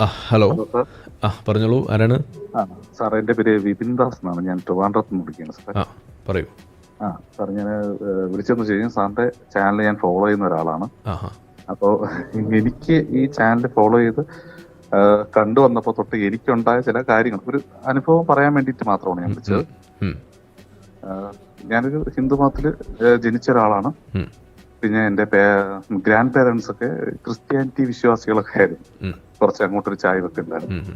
Hello. ആ പറഞ്ഞോളൂ ആരാണ്? സാർ എന്റെ പേര് വിപിൻ ദാസ് എന്നാണ്. ഞാൻ ട്രിവാൻഡ്രത്ത് നിന്ന് വിളിക്കുന്നത് സാർ ആ പറയൂ. ആ സാർ ഞാൻ വിളിച്ചെന്ന് വെച്ച് കഴിഞ്ഞാൽ സാറിന്റെ ചാനൽ ഞാൻ ഫോളോ ചെയ്യുന്ന ഒരാളാണ്. അപ്പോ അപ്പോൾ എനിക്ക് ഈ ചാനൽ ഫോളോ ചെയ്ത് കണ്ടു വന്നപ്പോൾ തൊട്ട് എനിക്കുണ്ടായ ചില കാര്യങ്ങൾ. ഒരു അനുഭവം പറയാൻ വേണ്ടിയിട്ട് മാത്രമാണ് ഞാൻ വിളിച്ചത്. ഞാനൊരു ഹിന്ദു മതത്തിൽ ജനിച്ച ഒരാളാണ്. പിന്നെ എന്റെ ഗ്രാൻഡ് പേരൻസ് ഒക്കെ ക്രിസ്ത്യാനിറ്റി വിശ്വാസികളൊക്കെ ആയിരുന്നു കുറച്ച് അങ്ങോട്ടൊരു ചായ ഒക്കെ ഉണ്ടായിരുന്നു.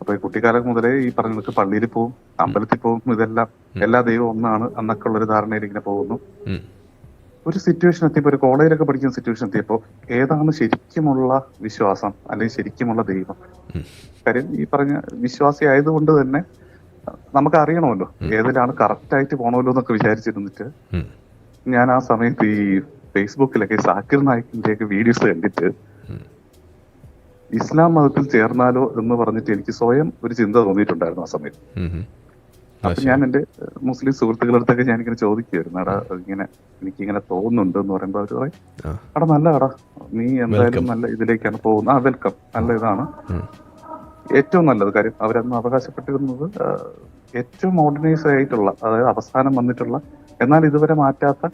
അപ്പൊ ഈ കുട്ടിക്കാലം മുതലേ ഈ പറഞ്ഞ പള്ളിയിൽ പോവും അമ്പലത്തിൽ പോവും ഇതെല്ലാം എല്ലാ ദൈവവും ഒന്നാണ് എന്നൊക്കെ ഉള്ള ഒരു ധാരണയിൽ ഇങ്ങനെ പോകുന്നു. ഒരു സിറ്റുവേഷൻ എത്തിയപ്പോ ഒരു കോളേജിലൊക്കെ പഠിക്കുന്ന സിറ്റുവേഷൻ എത്തിയപ്പോ ഏതാണ് ശരിക്കുമുള്ള വിശ്വാസം അല്ലെങ്കിൽ ശരിക്കുമുള്ള ദൈവം. കാര്യം ഈ പറഞ്ഞ വിശ്വാസി ആയതുകൊണ്ട് തന്നെ നമുക്ക് അറിയണമല്ലോ ഏതിലാണ് കറക്റ്റ് ആയിട്ട് പോണമല്ലോ എന്നൊക്കെ വിചാരിച്ചിരുന്നിട്ട് ഞാൻ ആ സമയത്ത് ഈ ഫേസ്ബുക്കിലൊക്കെ സാക്കിർ നായിക്കിന്റെ ഒക്കെ വീഡിയോസ് കണ്ടിട്ട് ഇസ്ലാം മതത്തിൽ ചേർന്നാലോ എന്ന് പറഞ്ഞിട്ട് എനിക്ക് സ്വയം ഒരു ചിന്ത തോന്നിയിട്ടുണ്ടായിരുന്നു ആ സമയത്ത്. അപ്പൊ ഞാൻ എന്റെ മുസ്ലിം സുഹൃത്തുക്കളടുത്തൊക്കെ ഞാൻ ഇങ്ങനെ ചോദിക്കുമായിരുന്നു അടാ ഇങ്ങനെ എനിക്ക് ഇങ്ങനെ തോന്നുന്നുണ്ട് എന്ന് പറയുമ്പോൾ അവർ പറയും അടാ നല്ല അടാ നീ എന്തായാലും നല്ല ഇതിലേക്കാണ് പോകുന്നത്. ആ വെൽക്കം നല്ല ഇതാണ്. ഏറ്റവും നല്ലത് കാര്യം അവരന്ന് അവകാശപ്പെട്ടിരുന്നത് ഏറ്റവും മോഡേണൈസ് ആയിട്ടുള്ള അതായത് അവസാനം വന്നിട്ടുള്ള എന്നാൽ ഇതുവരെ മാറ്റാത്ത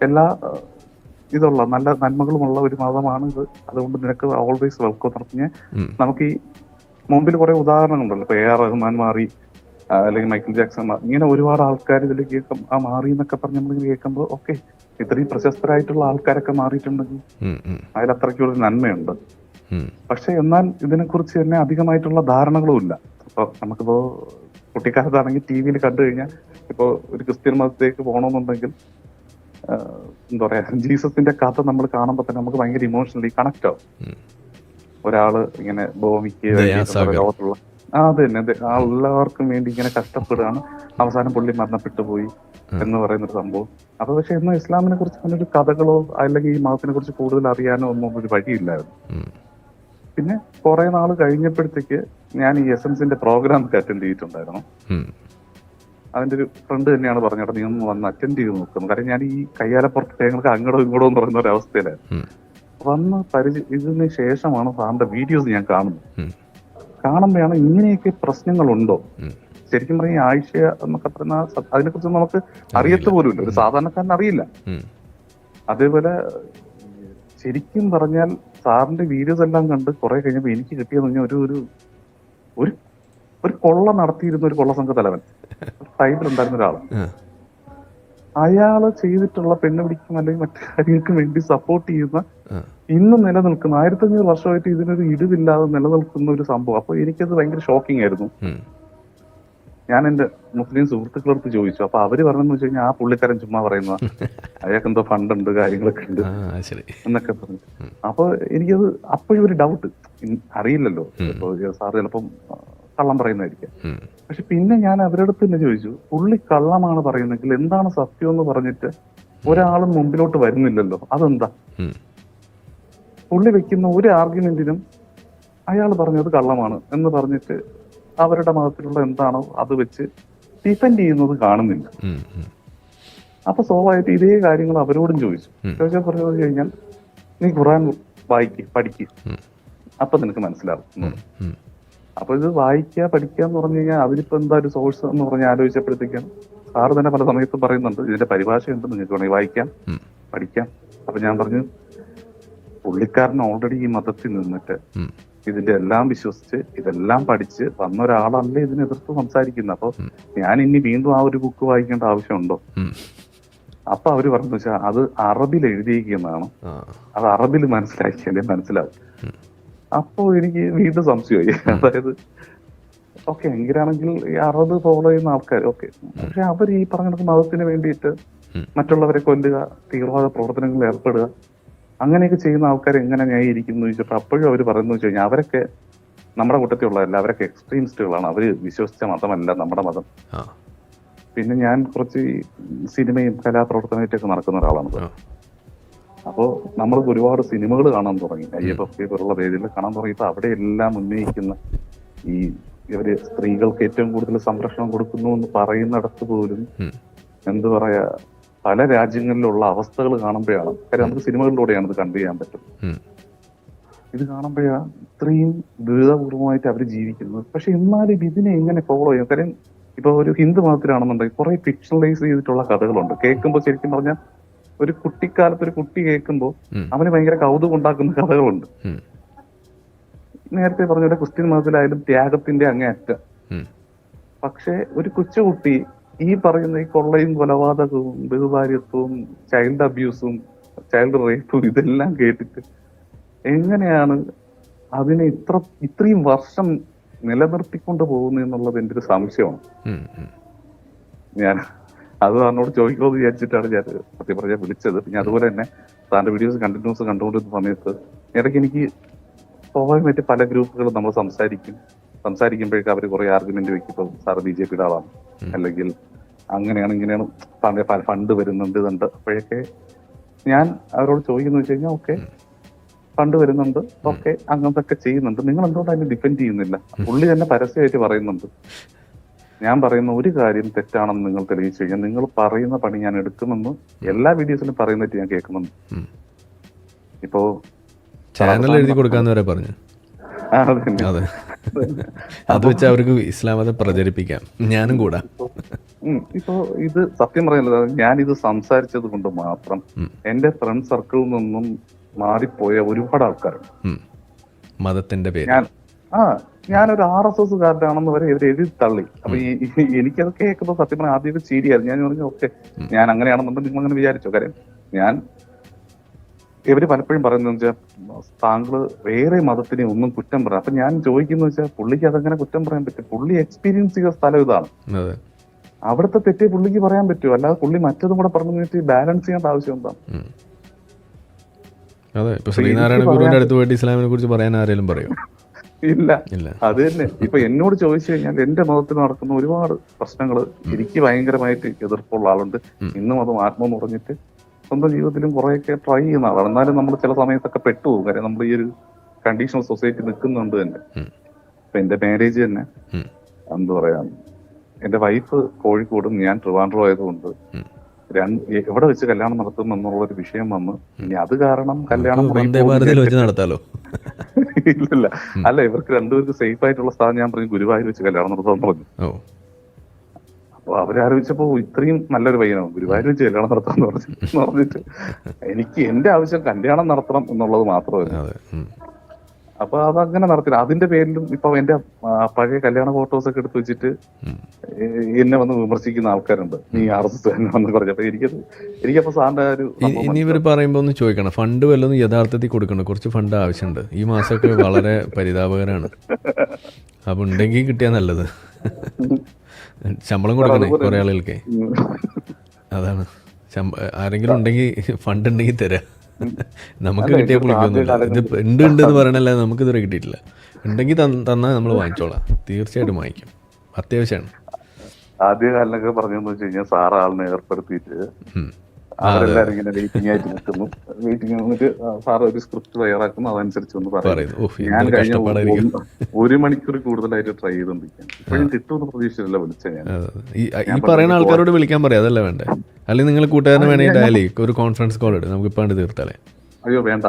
എല്ലാ ഇതുള്ള നല്ല നന്മകളുമുള്ള ഒരു മതമാണ് ഇത്. അതുകൊണ്ട് നിനക്ക് ഓൾവേസ് വെൽക്കം നടത്തിയ നമുക്ക് ഈ മുമ്പിൽ കുറെ ഉദാഹരണങ്ങളുണ്ടല്ലോ. ഇപ്പൊ എ ആർ റഹ്മാൻ മാറി അല്ലെങ്കിൽ മൈക്കിൾ ജാക്സൺ മാറി. ഇങ്ങനെ ഒരുപാട് ആൾക്കാർ ഇതിൽ കേൾക്കും. ആ മാറി എന്നൊക്കെ പറഞ്ഞ് നമ്മൾ കേൾക്കുമ്പോൾ ഓക്കെ ഇത്രയും പ്രശസ്തരായിട്ടുള്ള ആൾക്കാരൊക്കെ മാറിയിട്ടുണ്ടെങ്കിൽ അതിൽ അത്രയ്ക്ക് അതിൽ അത്രയ്ക്കുള്ള നന്മയുണ്ട് പക്ഷെ എന്നാൽ ഇതിനെക്കുറിച്ച് തന്നെ അധികമായിട്ടുള്ള ധാരണകളും ഇല്ല. അപ്പൊ നമുക്കിപ്പോ കുട്ടിക്കാലത്താണെങ്കിൽ ടി വിയിൽ കണ്ടു കഴിഞ്ഞാൽ ഇപ്പോ ഒരു ക്രിസ്ത്യൻ മതത്തിലേക്ക് പോകണമെന്നുണ്ടെങ്കിൽ എന്താ പറയാ ജീസസിന്റെ കഥ നമ്മൾ കാണുമ്പോൾ തന്നെ നമുക്ക് ഭയങ്കര ഇമോഷണലി കണക്ട് ആവും. ഒരാൾ ഇങ്ങനെ ഭൂമിക്ക് ലോകത്തുള്ള ആ അത് തന്നെ അത് ആ എല്ലാവർക്കും വേണ്ടി ഇങ്ങനെ കഷ്ടപ്പെടുകയാണ്. അവസാനം പുള്ളി മരണപ്പെട്ടു പോയി എന്ന് പറയുന്ന ഒരു സംഭവം. അപ്പൊ പക്ഷെ എന്നാൽ ഇസ്ലാമിനെ കുറിച്ച് അങ്ങനെ ഒരു കഥകളോ അല്ലെങ്കിൽ ഈ മതത്തിനെ കുറിച്ച് കൂടുതൽ അറിയാനോ ഒന്നും ഒരു വഴിയില്ലായിരുന്നു. പിന്നെ കുറെ നാൾ കഴിഞ്ഞപ്പോഴത്തേക്ക് ഞാൻ ഈ എസൻസിന്റെ പ്രോഗ്രാം ഒക്കെ അറ്റൻഡ് ചെയ്തിട്ടുണ്ടായിരുന്നു. അതിന്റെ ഒരു ഫ്രണ്ട് തന്നെയാണ് പറഞ്ഞത്. നീ ഒന്ന് വന്ന് അറ്റൻഡ് ചെയ്ത് നോക്കുന്നു കാരണം ഞാൻ ഈ കയ്യാലപ്പുറത്ത് തേങ്ങൾക്ക് അങ്ങടോ ഇങ്ങടോ എന്ന് പറയുന്ന ഒരു അവസ്ഥയിലായിരുന്നു വന്ന് പരിചയ ഇതിന് ശേഷമാണ് സാറിന്റെ വീഡിയോസ് ഞാൻ കാണുന്നത്. കാണുമ്പോഴാണ് ഇങ്ങനെയൊക്കെ പ്രശ്നങ്ങളുണ്ടോ. ശരിക്കും പറഞ്ഞാൽ ആഴ്ച എന്നൊക്കെ പറയുന്ന അതിനെ കുറിച്ച് അതിനെക്കുറിച്ച് നമുക്ക് അറിയത്ത് പോലുമില്ല. ഒരു സാധാരണക്കാരൻ അറിയില്ല. അതേപോലെ ശരിക്കും പറഞ്ഞാൽ സാറിന്റെ വീഡിയോസ് എല്ലാം കണ്ട് കുറെ കഴിഞ്ഞപ്പോൾ എനിക്ക് കിട്ടിയെന്ന് പറഞ്ഞാൽ ഒരു ഒരു ഒരു ഒരു കൊള്ള നടത്തിയിരുന്ന ഒരു കൊള്ള സംഘ തലവൻ ടൈമിലുണ്ടായിരുന്ന ഉണ്ടായിരുന്ന ഒരാൾ അയാൾ ചെയ്തിട്ടുള്ള പെണ്ണുപിടിക്കും അല്ലെങ്കിൽ മറ്റു കാര്യങ്ങൾക്ക് വേണ്ടി സപ്പോർട്ട് ചെയ്യുന്ന ഇന്നും നിലനിൽക്കുന്ന ആയിരത്തി അഞ്ഞൂറ് വർഷമായിട്ട് ഇതിനൊരു ഇടിവില്ലാതെ നിലനിൽക്കുന്ന ഒരു സംഭവം. അപ്പൊ എനിക്കത് ഭയങ്കര ഷോക്കിംഗ് ആയിരുന്നു. ഞാൻ എന്റെ മുസ്ലിം സുഹൃത്തുക്കളടുത്ത് ചോദിച്ചു. അപ്പൊ അവർ പറഞ്ഞെന്ന് വെച്ച് കഴിഞ്ഞാൽ ആ പുള്ളിക്കാരൻ ചുമ്മാ പറയുന്ന അയാൾക്ക് എന്തോ ഫണ്ട് ഉണ്ട് കാര്യങ്ങളൊക്കെ ഉണ്ട്. എന്നൊക്കെ പറഞ്ഞു. അപ്പൊ എനിക്കത് അപ്പോഴും ഒരു ഡൗട്ട് അറിയില്ലല്ലോ. ഇപ്പൊ സാർ ചിലപ്പം കള്ളം പറയുന്നതായിരിക്കാം. പക്ഷെ പിന്നെ ഞാൻ അവരുടെ തന്നെ ചോദിച്ചു പുള്ളി കള്ളമാണ് പറയുന്നെങ്കിൽ എന്താണ് സത്യം എന്ന് പറഞ്ഞിട്ട് ഒരാളും മുമ്പിലോട്ട് വരുന്നില്ലല്ലോ. അതെന്താ? പുള്ളി വെക്കുന്ന ഒരു ആർഗ്യുമെന്റിനും അയാൾ പറഞ്ഞത് കള്ളമാണ് എന്ന് പറഞ്ഞിട്ട് അവരുടെ മതത്തിലുള്ള എന്താണോ അത് വെച്ച് ഡിഫെൻഡ് ചെയ്യുന്നത് കാണുന്നില്ല. അപ്പൊ സ്വാഭാവികമായിട്ട് ഇതേ കാര്യങ്ങൾ അവരോടും ചോദിച്ചു. ചോദിച്ചാൽ പറഞ്ഞു കഴിഞ്ഞാൽ നീ ഖുറാൻ വായിക്ക് പഠിക്ക്. അപ്പൊ നിനക്ക് മനസ്സിലാവും. അപ്പൊ ഇത് വായിക്കുക പഠിക്കുക എന്ന് പറഞ്ഞു കഴിഞ്ഞാൽ അതിനിപ്പോ എന്താ ഒരു സോഴ്സ് എന്ന് പറഞ്ഞ് ആലോചിച്ചപ്പോഴത്തേക്കും സാറ് തന്നെ പല സമയത്തും പറയുന്നുണ്ട് ഇതിന്റെ പരിഭാഷ ഉണ്ടെന്ന് നിങ്ങൾക്ക് വേണമെങ്കിൽ വായിക്കാം പഠിക്കാം. അപ്പൊ ഞാൻ പറഞ്ഞു പുള്ളിക്കാരൻ ഓൾറെഡി ഈ മതത്തിൽ നിന്നിട്ട്. ഇതിന്റെ എല്ലാം വിശ്വസിച്ച് ഇതെല്ലാം പഠിച്ച് വന്ന ഒരാളല്ലേ ഇതിനെ എതിർത്ത് സംസാരിക്കുന്നത്. അപ്പൊ ഞാൻ ഇനി വീണ്ടും ആ ഒരു ബുക്ക് വായിക്കേണ്ട ആവശ്യമുണ്ടോ. അപ്പൊ അവർ പറഞ്ഞു വെച്ചാൽ അത് അറബിൽ എഴുതിയിരിക്കുന്നതാണ്. അത് അറബിൽ മനസ്സിലാക്കിയാലേ മനസ്സിലാവും. ഉം. അപ്പോ എനിക്ക് വീണ്ടും സംശയമായി. അതായത് ഓക്കെ എങ്കിലാണെങ്കിൽ ഈ അറുപത് ഫോളോ ചെയ്യുന്ന ആൾക്കാർ ഓക്കെ. പക്ഷെ അവർ ഈ പറഞ്ഞ മതത്തിന് വേണ്ടിയിട്ട്. മറ്റുള്ളവരെ കൊല്ലുക തീവ്രവാദ പ്രവർത്തനങ്ങളിൽ ഏർപ്പെടുക അങ്ങനെയൊക്കെ ചെയ്യുന്ന ആൾക്കാർ എങ്ങനെ ന്യായീകരിക്കുന്നു ചോദിച്ചപ്പോൾ അപ്പോഴും അവർ പറയുന്നു വെച്ച് കഴിഞ്ഞാൽ അവരൊക്കെ നമ്മുടെ കൂട്ടത്തിലുള്ളതല്ല അവരൊക്കെ എക്സ്ട്രീമിസ്റ്റുകളാണ്. അവർ വിശ്വസിച്ച മതമല്ല നമ്മുടെ മതം. പിന്നെ ഞാൻ കുറച്ച് സിനിമയും കലാപ്രവർത്തനമായിട്ടൊക്കെ നടക്കുന്ന ഒരാളാണ്. ആ, അപ്പോ നമ്മൾ ഒരുപാട് സിനിമകൾ കാണാൻ തുടങ്ങി. അയ്യപ്പ പോലുള്ള പേരിൽ കാണാൻ തുടങ്ങിയപ്പോൾ അവിടെ എല്ലാം ഉന്നയിക്കുന്ന ഈ ഇവർ സ്ത്രീകൾക്ക് ഏറ്റവും കൂടുതൽ സംരക്ഷണം കൊടുക്കുന്നു എന്ന് പറയുന്നിടത്ത് പോലും എന്തു എന്ത് പറയാ പല രാജ്യങ്ങളിലുള്ള അവസ്ഥകൾ കാണുമ്പോഴാണ്. കാര്യം നമുക്ക് സിനിമകളിലൂടെയാണ് ഇത് കണ്ടു ചെയ്യാൻ പറ്റും. ഇത് കാണുമ്പോഴാണ് ഇത്രയും ദുരിതപൂർവമായിട്ട് അവർ ജീവിക്കുന്നത്. പക്ഷെ എന്നാലും ഇതിനെ എങ്ങനെ ഫോളോ ചെയ്യാം? കാര്യം ഇപ്പൊ ഒരു ഹിന്ദു മതത്തിലാണെന്നുണ്ടെങ്കിൽ കുറെ ഫിക്ഷണലൈസ് ചെയ്തിട്ടുള്ള കഥകളുണ്ട്. കേൾക്കുമ്പോൾ ശരിക്കും പറഞ്ഞാൽ ഒരു കുട്ടിക്കാലത്ത് ഒരു കുട്ടി കേൾക്കുമ്പോൾ. അവന് ഭയങ്കര കൗതുകം ഉണ്ടാക്കുന്ന കഥകളുണ്ട് നേരത്തെ പറഞ്ഞ പോലെ ക്രിസ്ത്യൻ മതത്തിലായാലും ത്യാഗത്തിന്റെ അങ്ങേയറ്റ. പക്ഷേ പക്ഷെ ഒരു കൊച്ചുകുട്ടി ഈ പറയുന്ന ഈ കൊള്ളയും കൊലപാതകവും ബഹുഭാര്യത്വവും ചൈൽഡ് അബ്യൂസും ചൈൽഡ് റേപ്പും ഇതെല്ലാം കേട്ടിട്ട് എങ്ങനെയാണ് അതിനെ ഇത്ര ഇത്രയും വർഷം നിലനിർത്തിക്കൊണ്ട് പോകുന്നു എന്നുള്ളത് എന്റെ ഒരു സംശയമാണ്. ഞാൻ അത് സാറിനോട് ചോദിക്കണമെന്ന് വിചാരിച്ചിട്ടാണ് ഞാൻ സത്യം പറഞ്ഞാൽ വിളിച്ചത്. പിന്നെ അതുപോലെ തന്നെ സാറിന്റെ വീഡിയോസ് കണ്ടിന്യൂസ് കണ്ടുകൊണ്ടിരുന്ന സമയത്ത് ഇടയ്ക്ക് എനിക്ക് സ്വാഭാവികമായിട്ട് പല ഗ്രൂപ്പുകളും നമ്മൾ സംസാരിക്കും. സംസാരിക്കുമ്പോഴേക്കും അവർ കുറെ ആർഗ്യുമെന്റ് വെക്കും ഇപ്പം സാർ ബി ജെ പിയുടെ ആളാണ്. അല്ലെങ്കിൽ അങ്ങനെയാണ് ഇങ്ങനെയാണ് പല ഫണ്ട് വരുന്നുണ്ട് ഇതുണ്ട് അപ്പോഴൊക്കെ ഞാൻ അവരോട് ചോദിക്കുന്നു വെച്ച് കഴിഞ്ഞാൽ ഓക്കെ ഫണ്ട് വരുന്നുണ്ട്. ഓക്കെ അങ്ങനത്തൊക്കെ ചെയ്യുന്നുണ്ട്. നിങ്ങൾ എന്തുകൊണ്ട് അതിനെ ഡിപ്പെൻഡ് ചെയ്യുന്നില്ല? പുള്ളി തന്നെ പരസ്യമായിട്ട് പറയുന്നുണ്ട്. ഞാൻ പറയുന്ന ഒരു കാര്യം തെറ്റാണെന്ന് നിങ്ങൾ തെളിയിച്ചു കഴിഞ്ഞാൽ നിങ്ങൾ പറയുന്ന പണി ഞാൻ എടുക്കുമെന്ന് എല്ലാ വീഡിയോസിലും പറയുന്നിട്ട് ഞാൻ കേൾക്കുന്നുണ്ട് ഇപ്പോ ചാനൽ എഴുതി കൊടുക്കാന്ന് വരെ പറഞ്ഞു. അത്. അതെ വെച്ച് അവർക്ക് ഇസ്ലാം മതം പ്രചരിപ്പിക്കാം. ഞാനും കൂടാ. ഇപ്പോ ഇത് സത്യം പറയുന്നത് ഞാൻ ഇത് സംസാരിച്ചത് കൊണ്ട് മാത്രം. എന്റെ ഫ്രണ്ട് സർക്കിളിൽ നിന്നും മാറിപ്പോയ ഒരുപാട് ആൾക്കാരുണ്ട്. മതത്തിന്റെ പേര്. ഞാൻ ആ ഞാനൊരു ആർ എസ് എസ് കാരനാണെന്ന് വരെ ഇവർ എഴുതി തള്ളി. അപ്പൊ എനിക്കത് കേൾക്കുമ്പോൾ സത്യം പറഞ്ഞാൽ ആദ്യമൊക്കെ ശരിയായിരുന്നു. ഞാൻ പറഞ്ഞു ഓക്കെ ഞാൻ അങ്ങനെയാണെന്നുണ്ടെങ്കിൽ നിങ്ങൾ അങ്ങനെ വിചാരിച്ചോ? കാര്യം ഞാൻ ഇവർ പലപ്പോഴും പറയുന്നത് വെച്ചാൽ താങ്കൾ വേറെ മതത്തിനെ ഒന്നും കുറ്റം പറയാം. അപ്പൊ ഞാൻ ചോദിക്കുന്നത് വെച്ചാൽ പുള്ളിക്ക് അതങ്ങനെ കുറ്റം പറയാൻ പറ്റും. പുള്ളി എക്സ്പീരിയൻസ് ചെയ്ത സ്ഥലം ഇതാണ്. അവിടുത്തെ തെറ്റേ പുള്ളിക്ക് പറയാൻ പറ്റുമോ അല്ലാതെ പുള്ളി മറ്റതും കൂടെ പറഞ്ഞു കഴിഞ്ഞിട്ട് ബാലൻസ് ചെയ്യേണ്ട ആവശ്യം എന്താണ് അതെ. ഇപ്പൊ ശ്രീനാരായണ ഗുരുവിന്റെ അടുത്ത് പോയിട്ട് ഇസ്ലാമിനെ കുറിച്ച് പറയാൻ ആരെങ്കിലും പറയും? ഇല്ല. അത് തന്നെ. ഇപ്പൊ എന്നോട് ചോദിച്ചു കഴിഞ്ഞാൽ എന്റെ മതത്തിൽ നടക്കുന്ന ഒരുപാട് പ്രശ്നങ്ങൾ എനിക്ക് ഭയങ്കരമായിട്ട് എതിർപ്പുള്ള ആളുണ്ട്. ഇന്നും അത് മാറ്റണം പറഞ്ഞിട്ട് സ്വന്തം ജീവിതത്തിലും കുറെയൊക്കെ ട്രൈ ചെയ്യുന്ന ആളാണ് എന്നാലും നമ്മൾ ചില സമയത്തൊക്കെ പെട്ടുപോകും. കാര്യം നമ്മൾ ഈ ഒരു കണ്ടീഷണൽ സൊസൈറ്റി നിൽക്കുന്നുണ്ട് തന്നെ. ഇപ്പൊ എന്റെ മാരേജ് തന്നെ. എന്താ പറയാ? എന്റെ വൈഫ് കോഴിക്കോടും ഞാൻ ട്രിവാൻഡ്രോ ആയതുകൊണ്ട് എവിടെ വെച്ച് കല്യാണം നടത്തും എന്നുള്ള ഒരു വിഷയം വന്ന് ഇനി അത് കാരണം കല്യാണം നടത്താലോ? ഇല്ലല്ല. അല്ല ഇവർക്ക് രണ്ടുപേർക്ക് സേഫ് ആയിട്ടുള്ള സ്ഥലം ഞാൻ പറഞ്ഞു ഗുരുവായൂർ വെച്ച് കല്യാണം നടത്താൻ പറഞ്ഞു. അപ്പൊ അവരാലോചിച്ചപ്പോ ഇത്രയും നല്ലൊരു പയ്യനാണ് ഗുരുവായൂർ വെച്ച് കല്യാണം നടത്താന്ന് പറഞ്ഞു പറഞ്ഞിട്ട് എനിക്ക് എന്റെ ആവശ്യം കല്യാണം നടത്തണം എന്നുള്ളത് മാത്രമല്ല. അപ്പൊ അതങ്ങനെ നടത്തില്ല. അതിന്റെ പേരിലും ഇപ്പൊ എന്റെ പഴയ കല്യാണ ഫോട്ടോസ് ഒക്കെ എടുത്ത് വെച്ചിട്ട് എന്നെ വന്ന് വിമർശിക്കുന്ന ആൾക്കാരുണ്ട്. നീ ആർ എസ് എസ് തന്നെ വന്ന് പറഞ്ഞപ്പോ എനിക്കത് എനിക്കപ്പോ സാറിന്റെ ഒരു ഇനി ഇവർ പറയുമ്പോൾ ഒന്ന് ചോദിക്കണം. ഫണ്ട് വല്ലതും യഥാർത്ഥത്തിൽ കൊടുക്കണം? കുറച്ച് ഫണ്ട് ആവശ്യമുണ്ട്. ഈ മാസമൊക്കെ വളരെ പരിതാപകരമാണ് അപ്പൊ ഉണ്ടെങ്കിൽ കിട്ടിയാൽ നല്ലത്. ശമ്പളം കൊടുക്കണേ കുറെ ആളുകൾക്ക്. അതാണ്. ആരെങ്കിലും ഉണ്ടെങ്കിൽ ഫണ്ട് ഉണ്ടെങ്കിൽ തരാം. നമുക്ക് കിട്ടിയ ഇത് ഉണ്ട് ഉണ്ട് എന്ന് പറയണല്ലേ നമുക്ക് ഇതുവരെ കിട്ടിയിട്ടില്ല. ഉണ്ടെങ്കിൽ തന്നാൽ നമ്മൾ വാങ്ങിച്ചോളാം. തീർച്ചയായിട്ടും വാങ്ങിക്കും. അത്യാവശ്യമാണ്. ആദ്യ കാലനൊക്കെ പറഞ്ഞെന്ന് വെച്ച് കഴിഞ്ഞാൽ സാറ് ആളിനെ ഏർപ്പെടുത്തിയിട്ട്. അവരെല്ലാരും ഇങ്ങനെ വെയിറ്റിംഗ് ആയിട്ട് നിൽക്കുന്നു. വെയിറ്റിംഗ് വന്നിട്ട് സാർ ഒരു സ്ക്രിപ്റ്റ് തയ്യാറാക്കുന്നു അതനുസരിച്ച് ഒന്ന് പറയും. പറയുന്നു ഞാൻ കഴിഞ്ഞ ഒരു- മണിക്കൂർ കൂടുതലായിട്ട് ട്രൈ ചെയ്തോണ്ടിരിക്കാൻ ഇപ്പോഴും കിട്ടുമെന്ന് പ്രതീക്ഷയില്ല വിളിച്ച ഞാൻ. ഈ പറയുന്ന ആൾക്കാരോട് വിളിക്കാൻ പറയാം അതല്ല വേണ്ടേ? അല്ലെങ്കിൽ നിങ്ങൾ കൂട്ടുകാരന് വേണമെങ്കിൽ ഒരു കോൺഫറൻസ് കോൾ എടുക്കും നമുക്ക് ഇപ്പാണ്ട് തീർത്താലേ. അയ്യോ വേണ്ട.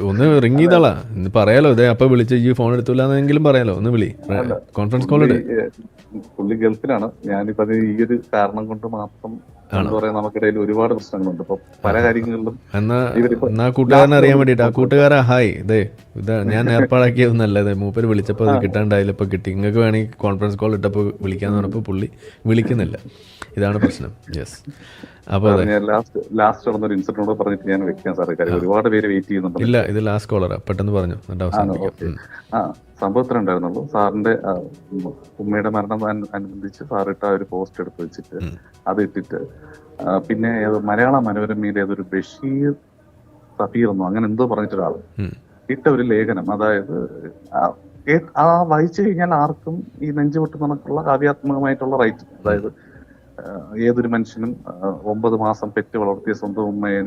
ഒന്ന് റിങ് ചെയ്താളാ. ഇന്ന് പറയാലോ ഇതേ അപ്പൊ വിളിച്ച് ഈ ഫോൺ എടുത്തില്ല എന്നെങ്കിലും പറയാലോ. ഒന്ന് വിളി. കോൺഫറൻസ് കോൾ പുള്ളി, ഗൾഫിലാണ്. ഞാനിപ്പത് ഈ ഒരു കാരണം കൊണ്ട് മാത്രം നമുക്കിടയിൽ ഒരുപാട് പ്രശ്നങ്ങളുണ്ട്. ഇപ്പൊ പല കാര്യങ്ങളിലും എന്നാ കൂട്ടുകാരനെ അറിയാൻ വേണ്ടിട്ട്. ആ കൂട്ടുകാരാ ഹായ്. ഇതേ ഇതാ ഞാൻ ഏർപ്പാടാക്കിയതൊന്നല്ല ഇതേ മൂപ്പര് വിളിച്ചപ്പോൾ അത് കിട്ടാണ്ടായില്ല ഇപ്പൊ കിട്ടി. നിങ്ങൾക്ക് വേണമെങ്കിൽ കോൺഫറൻസ് കോൾ ഇട്ടപ്പോൾ വിളിക്കാന്ന് പറഞ്ഞപ്പോൾ പുള്ളി വിളിക്കുന്നില്ല. ഇതാണ് പ്രശ്നം. യെസ് ലാസ്റ്റ് നടന്നൊരു ഇൻസിഡന്റ് പറഞ്ഞിട്ട് ഞാൻ വെക്കാൻ സാറേ. കാര്യം ഒരുപാട് പേര് വെയിറ്റ് ചെയ്യുന്നുണ്ട് ഇല്ല ഇത് ലാസ്റ്റ് കോളറാ പെട്ടെന്ന് പറഞ്ഞു. ആ സംഭവത്തിലുണ്ടായിരുന്നുള്ളൂ സാറിന്റെ ഉമ്മയുടെ മരണം അനു- അനുബന്ധിച്ച് സാറിട്ട ആ ഒരു പോസ്റ്റ് എടുത്ത് വെച്ചിട്ട് അത് ഇട്ടിട്ട് പിന്നെ മലയാള മനോരമയിലെ ഏതൊരു ബഷീർ സഫീർ എന്നോ അങ്ങനെ എന്തോ പറഞ്ഞിട്ടൊരാൾ ഉം. ഇട്ട ഒരു ലേഖനം. അതായത് ആ, വായിച്ചു കഴിഞ്ഞാൽ ആർക്കും ഈ നെഞ്ചുപൊട്ട് നമുക്കുള്ള കാവ്യാത്മകമായിട്ടുള്ള റൈറ്റ് അതായത് ഏതൊരു മനുഷ്യനും ഒമ്പത് മാസം പെറ്റ് വളർത്തിയ സ്വന്തം ഉമ്മയെ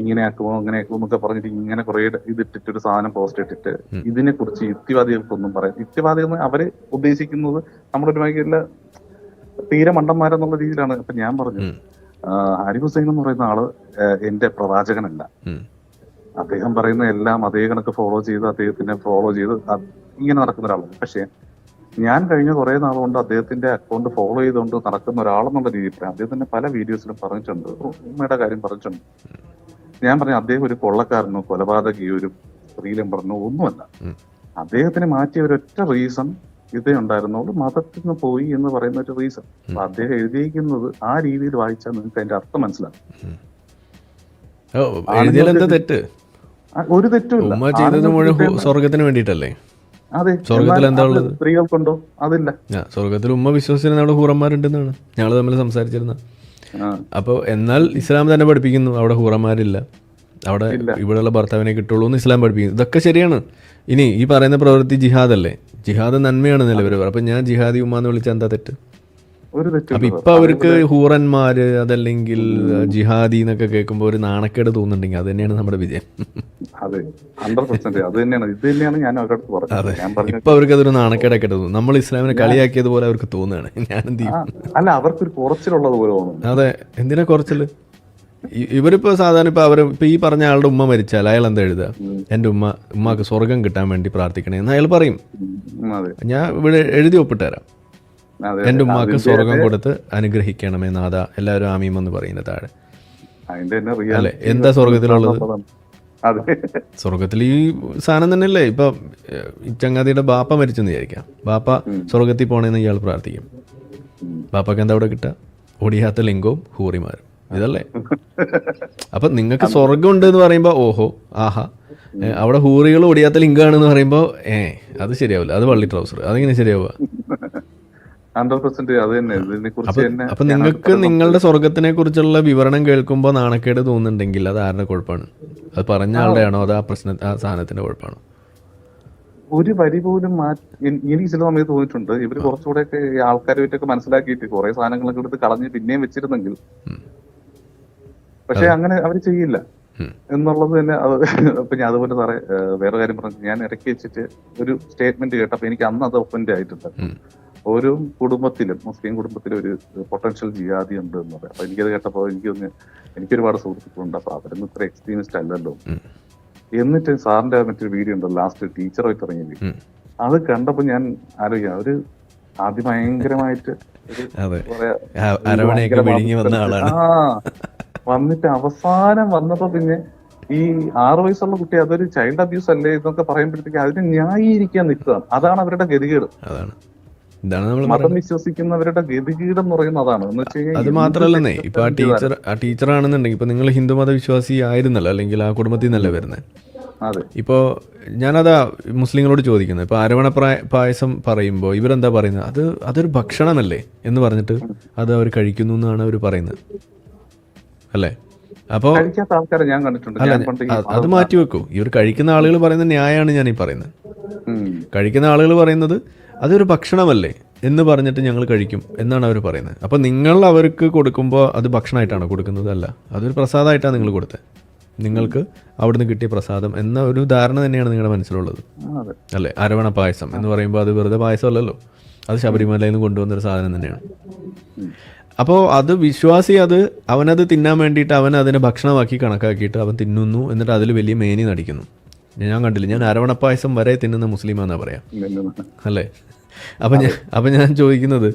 ഇങ്ങനെ ആക്കുമോ അങ്ങനെ ആക്കുമോ എന്നൊക്കെ പറഞ്ഞിട്ട് ഇങ്ങനെ കുറെ ഇതിട്ടിട്ട് ഒരു സാധനം പോസ്റ്റ് ഇട്ടിട്ട്. ഇതിനെ കുറിച്ച് യുക്തിവാദികൾക്കൊന്നും പറയാം. യുക്തിവാദികൾ അവർ ഉദ്ദേശിക്കുന്നത് നമ്മുടെ ഒരു മേഖല തീരെ മണ്ടന്മാരെന്നുള്ള രീതിയിലാണ്. ഇപ്പൊ ഞാൻ പറഞ്ഞു ഹരി ഹുസൈൻ എന്ന് പറയുന്ന ആൾ എന്റെ പ്രവാചകനല്ല. അദ്ദേഹം പറയുന്ന എല്ലാം അതേ കണക്ക് ഫോളോ ചെയ്ത് അദ്ദേഹത്തിനെ ഫോളോ ചെയ്ത് ഇങ്ങനെ നടക്കുന്ന ഒരാളാണ്. പക്ഷേ ഞാൻ കഴിഞ്ഞ കുറെ നാളുകൊണ്ട് അദ്ദേഹത്തിന്റെ അക്കൗണ്ട് ഫോളോ ചെയ്തുകൊണ്ട് നടക്കുന്ന ഒരാളെന്നുള്ള രീതിയിൽ അദ്ദേഹത്തിന്റെ പല വീഡിയോസിലും പറഞ്ഞിട്ടുണ്ട്. ഉമ്മയുടെ കാര്യം പറഞ്ഞിട്ടുണ്ട്. ഞാൻ പറഞ്ഞു അദ്ദേഹം ഒരു കൊള്ളക്കാരനോ കൊലപാതകയോ ഒരു സ്ത്രീയിലും പറഞ്ഞു ഒന്നുമല്ല. അദ്ദേഹത്തിന് മാറ്റിയ ഒരൊറ്റ റീസൺ ഇതേ ഉണ്ടായിരുന്നുള്ളൂ മതത്തിൽ നിന്ന് പോയി എന്ന് പറയുന്ന ഒരു റീസൺ അപ്പൊ അദ്ദേഹം എഴുതിയിരിക്കുന്നത് ആ രീതിയിൽ വായിച്ചാൽ നിങ്ങൾക്ക് അതിന്റെ അർത്ഥം മനസ്സിലാക്കും തെറ്റ്? ഒരു കിട്ടേണ്ട- സ്വർഗത്തിന് വേണ്ടിയിട്ടല്ലേ? അതെ സ്വർഗത്തിൽ? സ്ത്രീകൾക്കുണ്ടോ? അതില്ല. സ്വർഗത്തിൽ ഉമ്മ വിശ്വസിച്ചിരുന്ന അവിടെ ഹൂറന്മാരുണ്ടെന്നാണ്. ഞങ്ങൾ തമ്മിൽ സംസാരിച്ചിരുന്ന. അപ്പൊ അപ്പോൾ എന്നാൽ ഇസ്ലാം തന്നെ പഠിപ്പിക്കുന്നു. അവിടെ ഹൂറന്മാരില്ല. അവിടെ ഇവിടെയുള്ള ഭർത്താവിനെ കിട്ടുള്ളൂ എന്ന് ഇസ്ലാം പഠിപ്പിക്കുന്നു. ഇതൊക്കെ ശരിയാണ്. ഇനി ഈ പറയുന്ന പ്രവൃത്തി ജിഹാദ് അല്ലേ ജിഹാദ് നന്മയാണ് നിലവിൽ അപ്പം ഞാൻ ജിഹാദി ഉമ്മ എന്ന് വിളിച്ചാൽ എന്താ തെറ്റ്? അപ്പൊ ഇപ്പൊ അവർക്ക് ഹൂറന്മാര് അതല്ലെങ്കിൽ ജിഹാദി എന്നൊക്കെ കേൾക്കുമ്പോൾ ഒരു നാണക്കേട് തോന്നുന്നുണ്ടെങ്കിൽ അത് തന്നെയാണ് നമ്മുടെ വിജയം. അതെ ഹൺഡ്രഡ് പെർസെന്റ് അത് തന്നെയാണ്. ഇത് തന്നെയാണ് ഞാൻ അവരുടെ അടുത്ത് പറഞ്ഞത് ഇപ്പൊ അവർക്ക് അതൊരു നാണക്കേടൊക്കെ തോന്നുന്നു നമ്മൾ ഇസ്ലാമിനെ കളിയാക്കിയതുപോലെ അവർക്ക് തോന്നുകയാണ്. ഞാൻ എന്ത് ചെയ്യും അല്ല അവർക്കൊരു കുറച്ചിലുള്ളത് പോലെ തോന്നുന്നു. അതെ. എന്തിനാ കുറച്ചിൽ? ഇവരിപ്പോ സാധാരണ ഇപ്പൊ അവർ ഇപ്പൊ ഈ പറഞ്ഞ ആളുടെ ഉമ്മ മരിച്ചാൽ അയാൾ എന്താ എഴുതുക? എന്റെ ഉമ്മ ഉമ്മക്ക് സ്വർഗം കിട്ടാൻ വേണ്ടി പ്രാർത്ഥിക്കണേ എന്ന് അയാൾ പറയും. ഞാൻ ഇവിടെ എഴുതി ഒപ്പിട്ട് എന്റെ ഉമ്മാക്ക് സ്വർഗം കൊടുത്ത് അനുഗ്രഹിക്കണമേ നാഥ. എല്ലാവരും ആമീം എന്ന് പറയുന്ന താഴെ. തന്നെ അല്ലെ? എന്താ സ്വർഗത്തിലുള്ളത്? സ്വർഗത്തിൽ ഈ സാധനം തന്നെയല്ലേ ഇപ്പൊ ഏഹ്, ചങ്ങാതിയുടെ ബാപ്പ മരിച്ചു വിചാരിക്കാം. ബാപ്പ സ്വർഗത്തിൽ പോണേന്ന് ഇയാൾ പ്രാർത്ഥിക്കും. ബാപ്പക്ക് എന്താ അവിടെ കിട്ടുക? ഓടിയാത്ത ലിംഗവും ഹൂറിമാരും. ഇതല്ലേ? അപ്പൊ നിങ്ങൾക്ക് സ്വർഗം ഉണ്ട് എന്ന് പറയുമ്പോ ഓഹോ ആഹാ. അവിടെ ഹൂറികൾ ഒടിയാത്ത ലിംഗാണെന്ന് പറയുമ്പോ ഏ അത് ശരിയാവില്ല. അത് വള്ളി ട്രൗസർ. അതെങ്ങനെ ശരിയാവുക? ഹൺഡ്രഡ് പെർസെന്റ് അത് തന്നെ. ഇതിനെ കുറിച്ച് അപ്പൊ തന്നെ അപ്പൊ നിങ്ങൾക്ക് നിങ്ങളുടെ സ്വർഗത്തിനെ കുറിച്ചുള്ള വിവരണം കേൾക്കുമ്പോൾ നാണക്കേട് തോന്നുന്നുണ്ടെങ്കിൽ അത് ആരുടെ കുഴപ്പമാണ് അത് പറഞ്ഞ ആളുടെ ആണോ അത് ആ പ്രശ്ന ആ സാധനത്തിന്റെ കുഴപ്പമാണോ ഒരു വരി പോലും എനിക്ക് ചില സമയത്ത് തോന്നിയിട്ടുണ്ട്. ഇവർ കുറച്ചുകൂടെയൊക്കെ ഈ ആൾക്കാരുമായിട്ടൊക്കെ മനസ്സിലാക്കിയിട്ട് കുറെ സാധനങ്ങളൊക്കെ എടുത്ത് കളഞ്ഞ് പിന്നെയും വെച്ചിരുന്നെങ്കിൽ. പക്ഷെ അങ്ങനെ അവർ ചെയ്യില്ല. എന്നുള്ളത് തന്നെ അത് അപ്പൊ ഞാൻ അതുപോലെ സാറേ വേറെ കാര്യം പറഞ്ഞു. ഞാൻ ഇറക്കി വെച്ചിട്ട് ഒരു സ്റ്റേറ്റ്മെന്റ് കേട്ടപ്പോ എനിക്ക് അന്ന് അത് ഒപ്പന്റ് ആയിട്ടുണ്ട്. ഓരോ കുടുംബത്തിലും മുസ്ലിം കുടുംബത്തിലും ഒരു പൊട്ടൻഷ്യൽ ജിയാദി ഉണ്ട് എന്ന് പറയാം. അപ്പൊ എനിക്കത് കേട്ടപ്പോ എനിക്കൊന്ന് എനിക്കൊരുപാട് സുഹൃത്തുക്കളുണ്ട്. അപ്പൊ അവരൊന്നും ഇത്ര എക്സ്ട്രീമിസ്റ്റ് അല്ലല്ലോ. എന്നിട്ട് സാറിന്റെ മറ്റൊരു വീഡിയോ ഉണ്ട് ലാസ്റ്റ് ടീച്ചറായിട്ട് ഇറങ്ങിയത് ഉം. അത് കണ്ടപ്പോ ഞാൻ ആലോചിക്കാം ഒരു അതിഭയങ്കരമായിട്ട് പറയാ, ആ, വന്നിട്ട് അവസാനം വന്നപ്പോ പിന്നെ ഈ ആറു വയസ്സുള്ള കുട്ടി അതൊരു ചൈൽഡ് അബ്യൂസ് അല്ലേ എന്നൊക്കെ പറയുമ്പോഴത്തേക്ക് അതിന് ന്യായീകരിക്കാൻ നിൽക്കുകയാണ്. അതാണ് അവരുടെ ഗതികേട്. ഇതാണ് നമ്മൾ മതം വിശ്വസിക്കുന്നവരുടെ ഗതികീടം എന്ന് പറയുന്നത് അതാണ്. അത് മാത്രല്ലേ ഇപ്പൊ ആ ടീച്ചർ ആ ടീച്ചർ ആണെന്നുണ്ടെങ്കിൽ ഇപ്പൊ നിങ്ങൾ ഹിന്ദു മത വിശ്വാസി ആയിരുന്നല്ലോ അല്ലെങ്കിൽ ആ കുടുംബത്തിൽ നിന്നല്ലേ വരുന്നത് ഇപ്പോൾ ഞാനതാ മുസ്ലിങ്ങളോട് ചോദിക്കുന്നത് ഇപ്പോൾ അരവണ പായസം പറയുമ്പോൾ ഇവരെന്താ പറയുന്നത്? അത് അതൊരു ഭക്ഷണമല്ലേ എന്ന് പറഞ്ഞിട്ട് അത് അവർ കഴിക്കുന്നു എന്നാണ് അവർ പറയുന്നത്. അല്ലേ? അപ്പോൾ അത് മാറ്റി വെക്കൂ. ഇവർ കഴിക്കുന്ന ആളുകൾ പറയുന്ന ന്യായമാണ് ഞാൻ ഈ പറയുന്നത്. കഴിക്കുന്ന ആളുകൾ പറയുന്നത് അതൊരു ഭക്ഷണമല്ലേ എന്ന് പറഞ്ഞിട്ട് ഞങ്ങൾ കഴിക്കും എന്നാണ് അവർ പറയുന്നത്. അപ്പോൾ നിങ്ങൾ അവർക്ക് കൊടുക്കുമ്പോൾ അത് ഭക്ഷണമായിട്ടാണ് കൊടുക്കുന്നത്? അല്ല. അതൊരു പ്രസാദമായിട്ടാണ് നിങ്ങൾ കൊടുത്തത്. നിങ്ങൾക്ക് അവിടുന്ന് കിട്ടിയ പ്രസാദം എന്ന ഒരു ധാരണ തന്നെയാണ് നിങ്ങളുടെ മനസ്സിലുള്ളത്. അല്ലേ? അരവണ പായസം എന്ന് പറയുമ്പോൾ അത് വെറുതെ പായസമല്ലല്ലോ. അത് ശബരിമലയിൽ നിന്ന് കൊണ്ടുവന്നൊരു സാധനം തന്നെയാണ്. അപ്പോൾ അത് വിശ്വാസി അത് അവനത് തിന്നാൻ വേണ്ടിയിട്ട് അവൻ അതിനെ ഭക്ഷണമാക്കി കണക്കാക്കിയിട്ട് അവൻ തിന്നുന്നു എന്നിട്ട് അതിൽ വലിയ മേനി നടിക്കുന്നു. ഞാൻ കണ്ടില്ല. ഞാൻ അരവണപ്പായസം പായസം വരെ തിന്നുന്ന മുസ്ലിമാന്നാ പറയാം. അല്ലേ? അപ്പം ഞാൻ അപ്പം ഞാൻ ചോദിക്കുന്നത്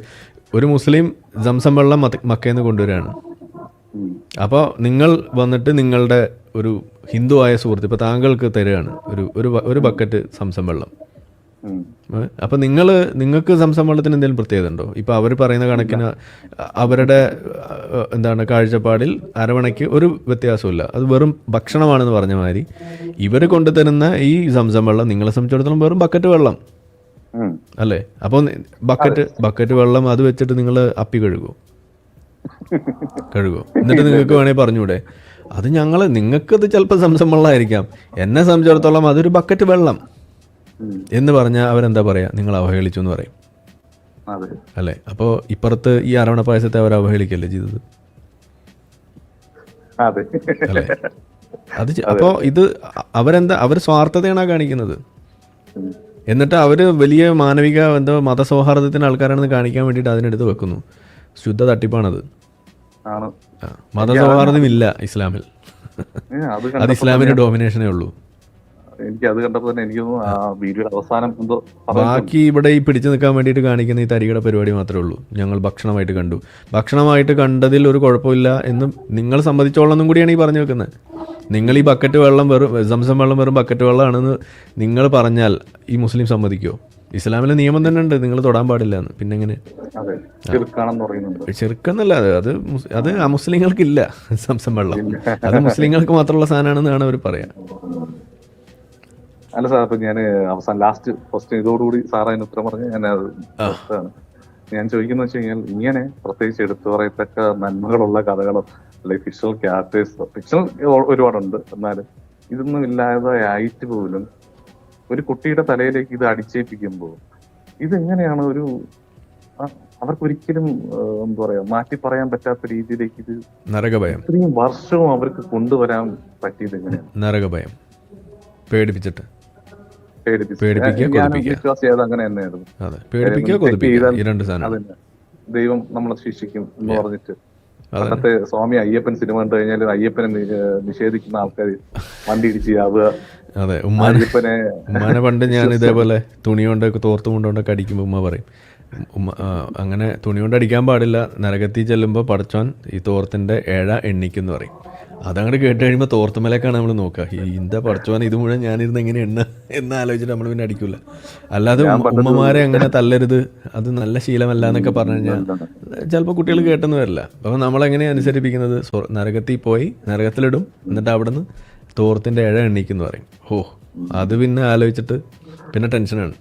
ഒരു മുസ്ലിം സംസം വെള്ളം മക്കയിൽ നിന്ന് കൊണ്ടുവരികയാണ്. അപ്പോൾ നിങ്ങൾ വന്നിട്ട് നിങ്ങളുടെ ഒരു ഹിന്ദു ആയ സുഹൃത്ത് ഇപ്പോൾ താങ്കൾക്ക് തരികയാണ് ഒരു ഒരു ഒരു ബക്കറ്റ് സംസം വെള്ളം. അപ്പോൾ നിങ്ങൾ നിങ്ങൾക്ക് സംസം വെള്ളത്തിന് എന്തെങ്കിലും പ്രത്യേകത ഉണ്ടോ? ഇപ്പൊ അവർ പറയുന്ന കണക്കിന് അവരുടെ എന്താണ് കാഴ്ചപ്പാടിൽ അരവണയ്ക്ക് ഒരു വ്യത്യാസമില്ല അത് വെറും ഭക്ഷണമാണെന്ന് പറഞ്ഞ മാതിരി ഇവർ കൊണ്ടുതരുന്ന ഈ സംസം വെള്ളം നിങ്ങളെ സംബന്ധിച്ചിടത്തോളം വെറും ബക്കറ്റ് വെള്ളം. അല്ലേ? അപ്പൊ ബക്കറ്റ് ബക്കറ്റ് വെള്ളം അത് വെച്ചിട്ട് നിങ്ങൾ അപ്പി കഴുകുമോ കഴുകുമോ എന്നിട്ട് നിങ്ങൾക്ക് വേണേൽ പറഞ്ഞൂടെ? അത് ഞങ്ങൾ നിങ്ങൾക്കത് ചിലപ്പോൾ സംസം വെള്ളമായിരിക്കാം എന്നെ സംബന്ധിച്ചിടത്തോളം അതൊരു ബക്കറ്റ് വെള്ളം. എന്ന് പറഞ്ഞാൽ അവരെന്താ പറയുക നിങ്ങൾ അവഹേളിച്ചു എന്ന് പറയും. അല്ലേ? അപ്പോൾ ഇപ്പുറത്ത് ഈ അരവണ പായസത്തെ അവർ അവഹേളിക്കല്ലേ ചെയ്തത്? അതെ. അല്ലേ? അത് അപ്പോ ഇത് അവരെന്താ അവർ സ്വാർത്ഥതയാണ് കാണിക്കുന്നത്? എന്നിട്ട് അവർ വലിയ മാനവിക എന്തോ മതസൗഹാർദ്ദത്തിന് ആൾക്കാരാണെന്ന് കാണിക്കാൻ വേണ്ടിയിട്ട് അതിനെടുത്ത് വെക്കുന്നു. ശുദ്ധ തട്ടിപ്പാണത്. മതസൗഹാർദ്ദം ഇല്ല ഇസ്ലാമിൽ. അത് ഇസ്ലാമിന്റെ ഡോമിനേഷനേ ഉള്ളൂ. എനിക്ക് അത് കണ്ടപ്പോ തന്നെ എനിക്ക് തോന്നുന്നു ആ വീഡിയോയുടെ അവസാനം എന്തോ ബാക്കി ഇവിടെ ഈ പിടിച്ചു നിൽക്കാൻ വേണ്ടിയിട്ട് കാണിക്കുന്ന ഈ തരികയുടെ പരിപാടി മാത്രമേ ഉള്ളൂ. ഞങ്ങൾ ഭക്ഷണമായിട്ട് കണ്ടു. ഭക്ഷണമായിട്ട് കണ്ടതിൽ ഒരു കുഴപ്പമില്ല എന്നും നിങ്ങൾ സമ്മതിച്ചോളെന്നും കൂടിയാണ് ഈ പറഞ്ഞു വെക്കുന്നത്. നിങ്ങൾ ഈ ബക്കറ്റ് വെള്ളം വെറും സംസം വെള്ളം വെറും ബക്കറ്റ് വെള്ളമാണെന്ന് നിങ്ങൾ പറഞ്ഞാൽ ഈ മുസ്ലിം സമ്മതിക്കുമോ ഇസ്ലാമിലെ നിയമം തന്നെ ഉണ്ട് നിങ്ങൾ തൊടാൻ പാടില്ല എന്ന്. പിന്നെ എങ്ങനെ? ചെറുക്കെന്നല്ല അത് അത് അത് അമുസ്ലിങ്ങൾക്കില്ല സംസം വെള്ളം. അത് മുസ്ലിങ്ങൾക്ക് മാത്രമുള്ള സാധനമാണെന്നാണ് അവർ പറയാ. അല്ല സാർ അപ്പൊ ഞാൻ അവസാനം ലാസ്റ്റ് ഫസ്റ്റ് ഇതോടുകൂടി സാർ അതിന് ഉത്തരം പറഞ്ഞ് ഞാൻ അത് ഞാൻ ചോദിക്കുന്നത് വെച്ച് കഴിഞ്ഞാൽ ഇങ്ങനെ പ്രത്യേകിച്ച് എടുത്തു പറയത്തക്ക നന്മകളുള്ള കഥകളോ അല്ലെങ്കിൽ ഫിക്ഷണൽ ക്യാരക്ടേഴ്സോ ഫിക്ഷണൽ ഒരുപാടുണ്ട്. എന്നാലും ഇതൊന്നും ഇല്ലാതെ ആയിട്ട് പോലും ഒരു കുട്ടിയുടെ തലയിലേക്ക് ഇത് അടിച്ചേൽപ്പിക്കുമ്പോൾ ഇതെങ്ങനെയാണ് ഒരു അവർക്കൊരിക്കലും എന്താ പറയാ മാറ്റി പറയാൻ പറ്റാത്ത രീതിയിലേക്ക് ഇത് നരകഭയം. ഇത്രയും വർഷവും അവർക്ക് കൊണ്ടുവരാൻ പറ്റിയത് എങ്ങനെയാണ്? നരകഭയം. പേടിപ്പിച്ചിട്ട്. ദൈവം നമ്മളെ ശിക്ഷിക്കും എന്ന് പറഞ്ഞിട്ട്. അന്നത്തെ സ്വാമി അയ്യപ്പൻ സിനിമ കണ്ടു കഴിഞ്ഞാൽ അയ്യപ്പനെ നിഷേധിക്കുന്ന ആൾക്കാർ വണ്ടി ഇടിച്ച് ചാവുക. അതെ ഉമ്മാനെ ഉമ്മാനെ പണ്ട് ഞാൻ ഇതേപോലെ തുണി കൊണ്ടൊക്കെ തോർത്ത് കൊണ്ടൊക്കെ അടിക്കുമ്പോൾ ഉമ്മ പറയും ഉമ്മ അങ്ങനെ തുണി കൊണ്ട് അടിക്കാൻ പാടില്ല നരകത്തിൽ ചെല്ലുമ്പോൾ പടച്ചോൻ ഈ തോർത്തിന്റെ ഏഴ എണ്ണിക്കെന്ന് പറയും. അതങ്ങോട്ട് കേട്ട് കഴിയുമ്പോൾ തോർത്തുമലേക്കാണ് നമ്മൾ നോക്കുക ഈ ഇന്ത പടച്ചോൻ ഇത് മുഴുവൻ ഞാനിരുന്ന് എങ്ങനെ എണ്ണ എന്ന് ആലോചിച്ചിട്ട് നമ്മൾ പിന്നെ അടിക്കില്ല അല്ലാതെ ഉമ്മ- ഉമ്മമാരെ അങ്ങനെ തല്ലരുത്. അത് നല്ല ശീലമല്ല എന്നൊക്കെ പറഞ്ഞു കഴിഞ്ഞാൽ ചിലപ്പോൾ കുട്ടികൾ കേട്ടെന്ന് വരില്ല. അപ്പം നമ്മളെങ്ങനെ അനുസരിപ്പിക്കുന്നത്? നരകത്തിൽ പോയി നരകത്തിലിടും. എന്നിട്ട് അവിടുന്ന് തോർത്തിന്റെ ഇഴ എണ്ണീക്കെന്ന് പറയും. ഓ അത് പിന്നെ ആലോചിച്ചിട്ട് പിന്നെ ടെൻഷനാണ്.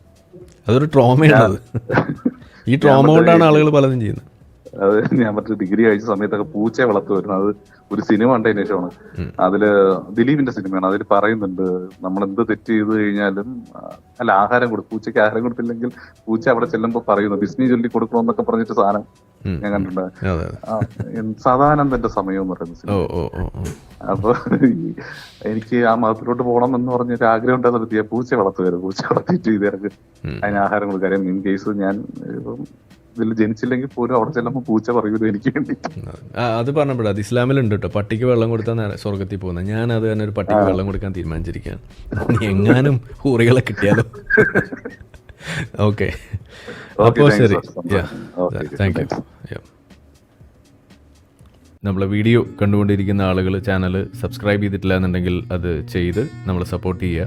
അതൊരു ട്രോമയാണ് അത്. ഈ ട്രോമ കൊണ്ടാണ് ആളുകൾ പലതും ചെയ്യുന്നത്. അത് ഞാൻ മറ്റു ഡിഗ്രി കഴിച്ച സമയത്തൊക്കെ പൂച്ച വളർത്തു വരുന്നത്. അത് ഒരു സിനിമ കണ്ടതിന് ശേഷമാണ്. അതിൽ ദിലീപിന്റെ സിനിമയാണ്. അതിൽ പറയുന്നുണ്ട് നമ്മൾ എന്ത് തെറ്റ് ചെയ്ത് കഴിഞ്ഞാലും അല്ല ആഹാരം കൊടുക്കും പൂച്ചയ്ക്ക് ആഹാരം കൊടുത്തില്ലെങ്കിൽ പൂച്ച അവിടെ ചെല്ലുമ്പോൾ പറയുന്നു ബിസ്നി ചൊല്ലി കൊടുക്കണമെന്നൊക്കെ പറഞ്ഞിട്ട് സാധനം ഞാൻ കണ്ടിട്ടുണ്ട്. സദാനന്ദന്റെ സമയം എന്ന് പറയുന്ന സിനിമ. അപ്പൊ എനിക്ക് ആ മതത്തിലോട്ട് പോകണം എന്ന് പറഞ്ഞൊരു ആഗ്രഹം ഉണ്ടാകുന്ന പൂച്ച വളർത്തുകയായിരുന്നു പൂച്ച വളർത്തിയിട്ട് ഇത് അതിന് ആഹാരം കൊടുക്കാൻ ഇൻ കേസ് ഞാൻ ഇപ്പം ഇതിൽ ജനിച്ചില്ലെങ്കിൽ പോലും അവിടെ ചെല്ലുമ്പോൾ പൂച്ച പറയൂലോ എനിക്ക് വേണ്ടി. അത് പറഞ്ഞപ്പോഴാ അത് ഇസ്ലാമിലുണ്ട് കേട്ടോ പട്ടിക്ക് വെള്ളം കൊടുത്താൽ സ്വർഗത്തിൽ പോകുന്നത് ഞാൻ അത് തന്നെ ഒരു പട്ടിക്ക് വെള്ളം കൊടുക്കാൻ തീരുമാനിച്ചിരിക്കുകയാണ് എങ്ങാനും ഊറികളെ കിട്ടിയാലോ? ഓക്കെ. അപ്പോൾ ശരി. താങ്ക് യു നമ്മളെ വീഡിയോ കണ്ടുകൊണ്ടിരിക്കുന്ന ആളുകൾ ചാനൽ സബ്സ്ക്രൈബ് ചെയ്തിട്ടില്ല എന്നുണ്ടെങ്കിൽ അത് ചെയ്ത് നമ്മളെ സപ്പോർട്ട് ചെയ്യുക.